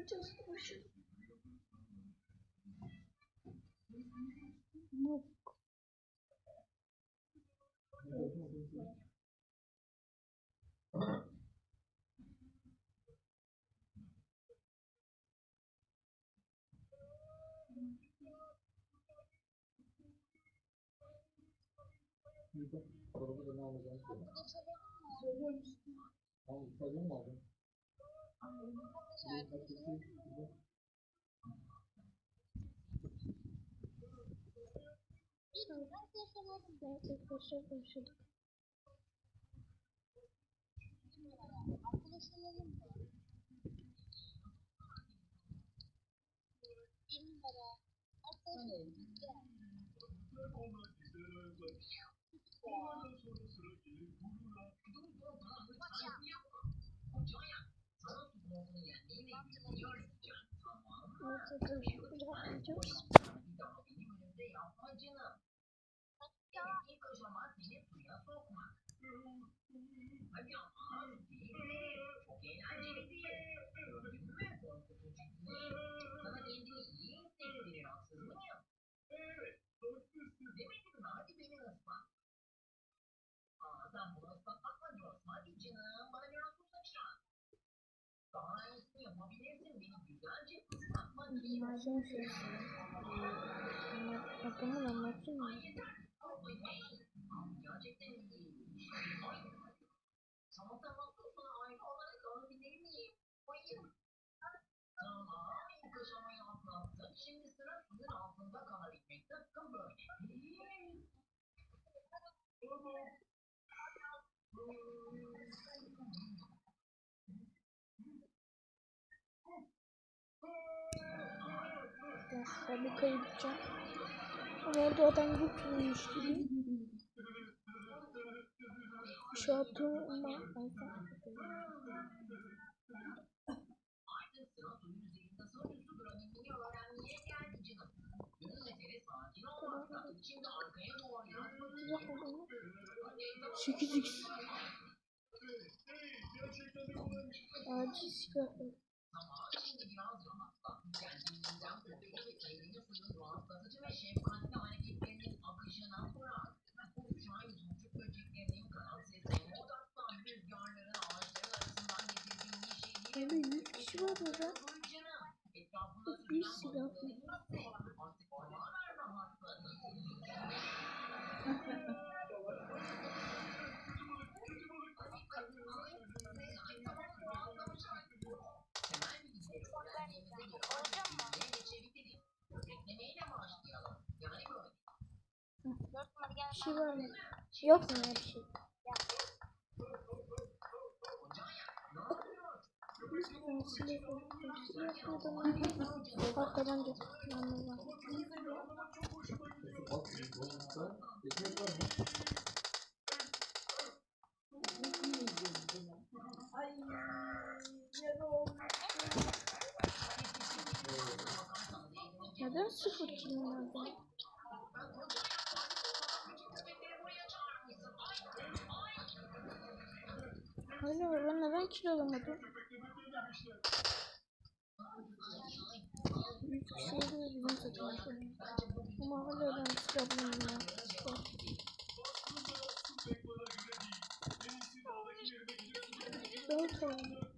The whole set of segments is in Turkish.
oynayacağız. Boşun. Noob. Arabada ne alacağını söyle. Söylüyor musun? Tamam, sayıyor mu aldın? Bir paketi, bir de- Evet arkadaşlar başladık. Evet arkadaşlar başlayacağız. Malzeme şeysi. Adamın anlatayım mı? Ben fabrikaya gideceğim. Ama orada adam götürmüş gibi. Şu atımla Sekiz x Acil silah Abi 100 kişi var burada. Bir silah. Bir şey var mı? Yok mu ya bir şey? Ben silah yapıyorum. Silah yapıyordum. Arkadan da Kilo alamadım? Yüz kişiye de bizim takım. Ama hala ben kilo alamıyorum ya. Dört oldu.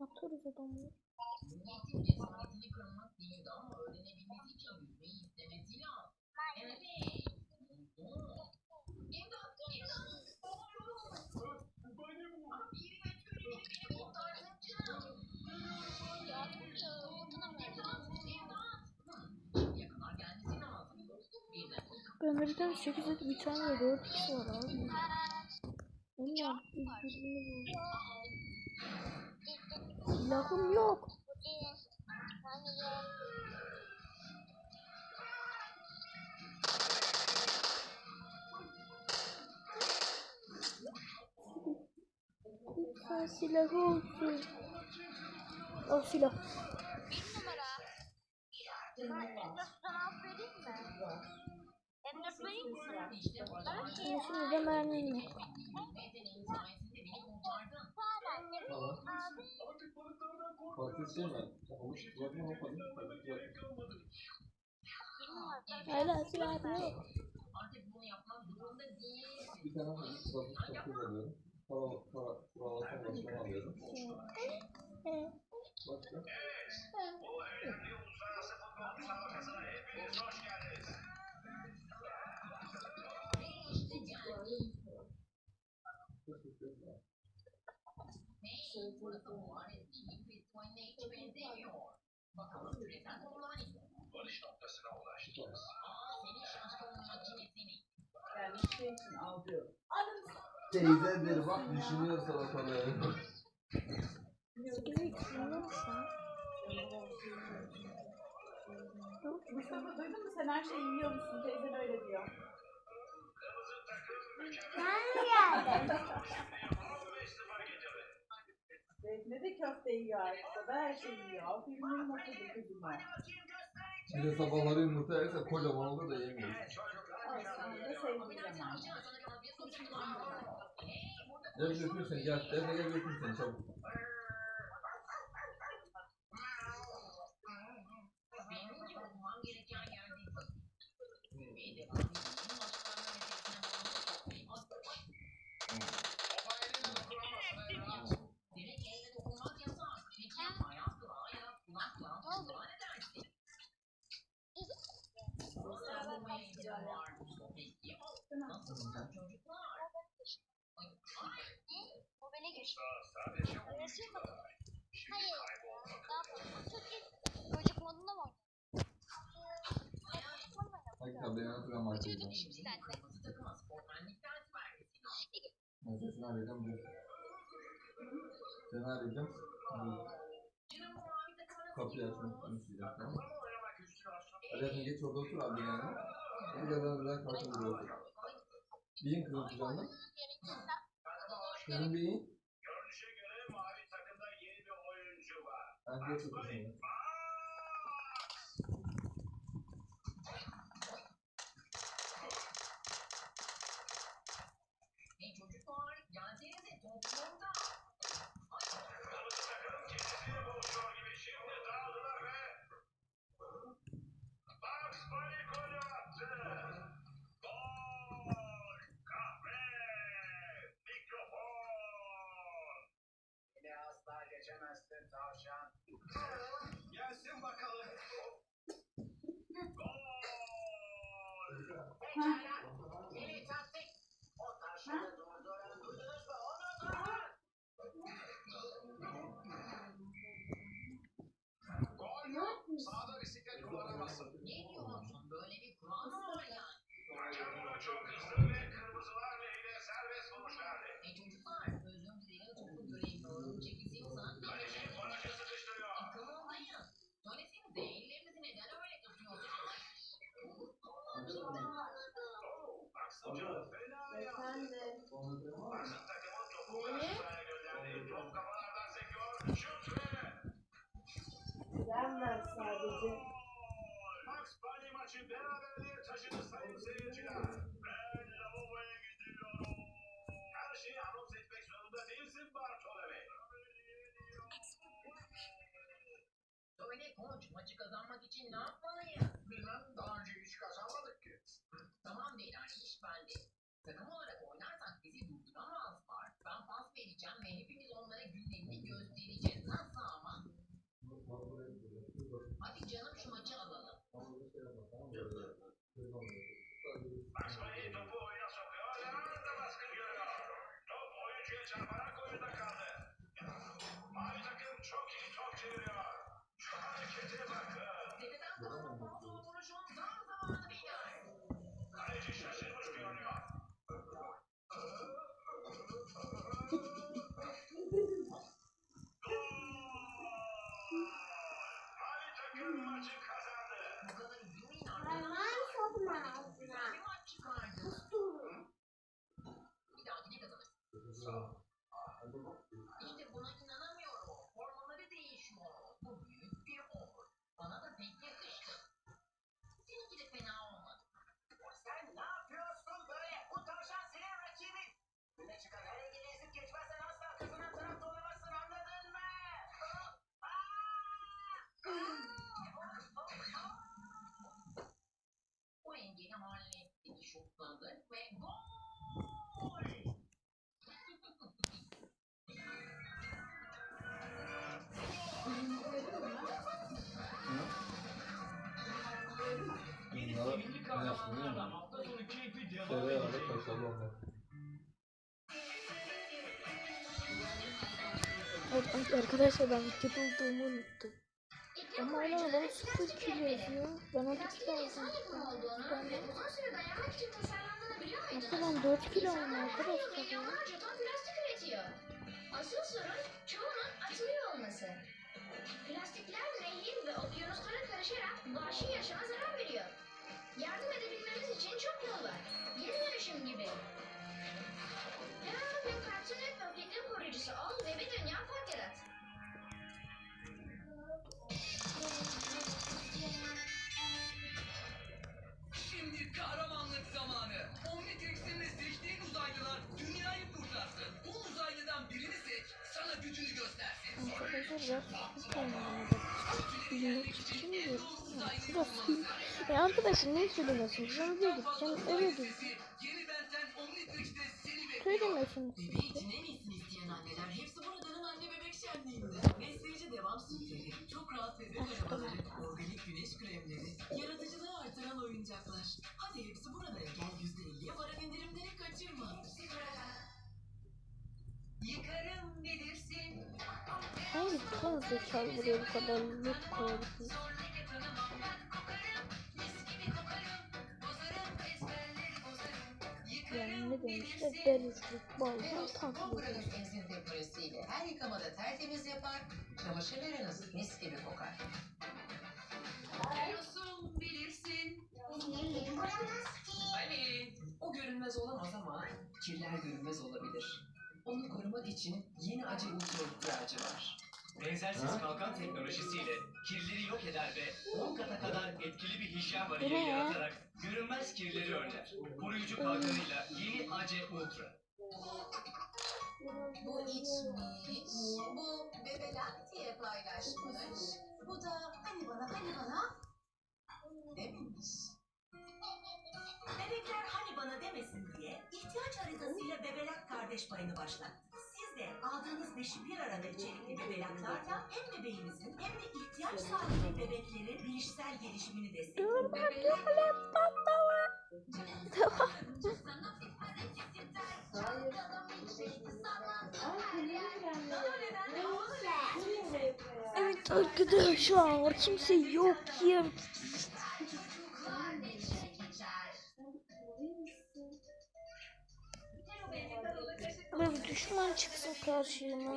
Atarız adamı. Ben verirken 8 et bir tane de 4 kişi var abi. Biz birbirini bu. Silahım yok. Lütfen silah olsun. Al silah. M4 vereyim mi sana? Evet. Şimdi şimdi de mermim yok. Para. Tamam. Patates şey mi? Havuç yapma Bir patates alıyorum. Para, para, paralasyon başlama alıyorum. He. Başka? Yani şey için alıyor. Teyzedir bak düşünüyor salataları. Sekiz sen? Mustafa duydun mu sen her şeyi yiyor musun? Teyzen öyle diyor. Defne de köfte yiyor artık. O da her şeyi yiyor. Aferin benim okudum kızıma. Bir de sabahları yumurta yerse kocaman olur da yemiyor. Olsun. onu da sevdiği zaman. Gel götürürsen gel. Gel gel götürürsen çabuk. O beni geçti. Öylesi mi? Hayır. Çocuk modunda mı? Hadi tabi ben hatırlamam. Çocuk şimdi sende. Ben sesini arayacağım. dur. Seni arayacağım. Kapıyı açmak tamam mı? Hadi sen geç orada otur abi yani. Bir kadar güzel karşımda burada otur. Biyin kızım kucağında. Kızım biyin. Ben geç otur şimdi. Maçı beraberliğe taşıdı sayın seyirciler. Ben lavaboya gidiyorum. Her şeyi anons etmek zorunda değilsin Bartolome. Söyle koç, maçı kazanmak için ne yapmalıyım? Bilmem daha önce hiç kazanmadık ki. Tamam beyler, iş bende. Takım olarak oynarsak bizi durduramazlar. Ben pas vereceğim ve hepimiz onlara günlerini göstereceğiz. Nasıl ama? Hadi canım 儿子呢？嘟嘟，你到底那个怎么？Evet, arkadaşlar ben videoda olduğumu unuttum. Ama hala adam sıfır kilo yazıyor. Ben orada kilo aldım. Aslında ben 4 kilo aldım arkadaşlar ya. Asıl sorun çoğunun atılıyor olması. Plastikler nehir ve okyanuslara karışarak vahşi yaşama zarar veriyor. Yardım edebilmemiz için çok yol var. Geri dönüşüm gibi. Şurası. Ya arkadaşlar ne söylemiyorsunuz? Ben eve gideceğim. Eve gideceğim. Söylemiyorsunuz. Bebeği için en iyisini isteyen anneler hepsi buradanın anne bebek şenliğinde. Besleyici devam sütleri, çok rahat bebek arabaları, organik güneş kremleri, yaratıcılığı artıran oyuncaklar. Hadi hepsi burada. Gel %50'ye varan indirimleri kaçırma. Yıkarım bilirsin. Hangi ton zekalı buraya bu kadar loot ne demişler? Derizlik, baldan tatlı. Enzim depresiyle. Her yıkamada tertemiz yapar, çamaşırlarınız mis gibi kokar. Biliyorsun, bilirsin. Hani o görünmez olamaz ama kirler görünmez olabilir. Onu korumak için yeni acı ultra ihtiyacı var. Benzersiz Ha? kalkan teknolojisiyle kirleri yok eder ve 10 kata kadar etkili bir hijyen bariyeri ya? yaratarak görünmez kirleri önler. Koruyucu kalkanıyla yeni AC Ultra. Bu içmiş, bu bebelak diye paylaşmış. Bu da hani bana hani bana dememiş. Bebekler hani bana demesin diye ihtiyaç haritasıyla bebelak kardeş payını başlattık. Siz de aldığınız beşi bir arada içerikli bebelaklarla hem bebeğinizin hem de ihtiyaç sahibi bebeklerin bilişsel gelişimini destekleyin. Evet arkadaşlar kimse yok ya. Çıksın karşıma.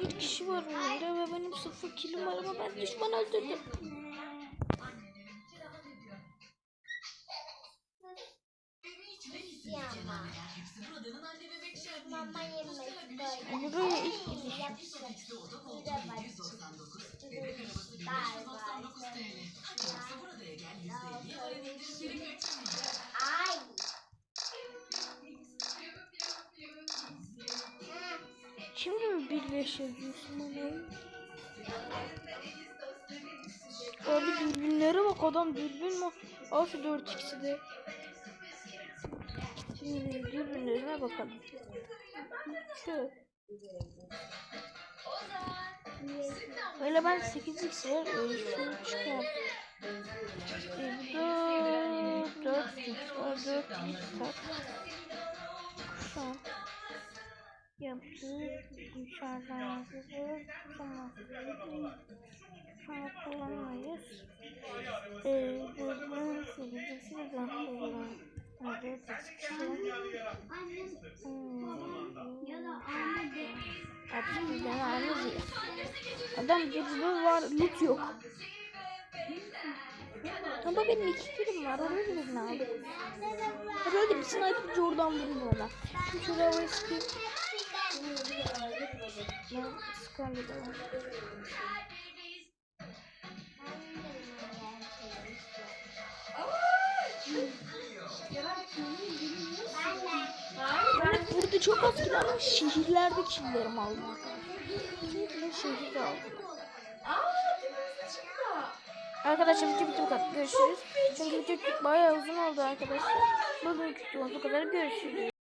Bir kişi var önümde ve benim sıfır kilim var ama ben düşman öldürdüm. Mama yemek. Buraya ilk gidiş. Koltuğu 799, bebek arabası 1599 TL. Hadi yoksa buradaya gel %50'ye varan indirimleri kaçırma. Ay. Şimdi mi birleşiyorsun bana? Abi dürbünlere bak adam dürbün mü? Al şu 4x'i de. Şimdi dürbünlerine bakalım. Şu. Öyle ben 8x var. Öyle şu çıkar. E, bu da 4x var. 4x var. Şu an. Yaptık. Dışarıdan yazıyoruz. Tamam. Şu an kullanamayız. Ee, buradan sileceğiz. Şuradan buradan. Evet, Artık bizden aynı Adam dürbün var, loot yok. Ama benim iki kilim var, oraya birini aldım. Herhalde bir sniperci oradan vurur bana. Şimdi şuraya havaya sıkayım. Sıkan bir de var. Burada çok az kill aldım. Şehirlerde killerim aldım. Şimdi şehirde aldım. Arkadaşlar video bitti bu kadar. Görüşürüz. Çünkü video bayağı uzun oldu arkadaşlar. Bugünkü videomuz bu kadar. Görüşürüz.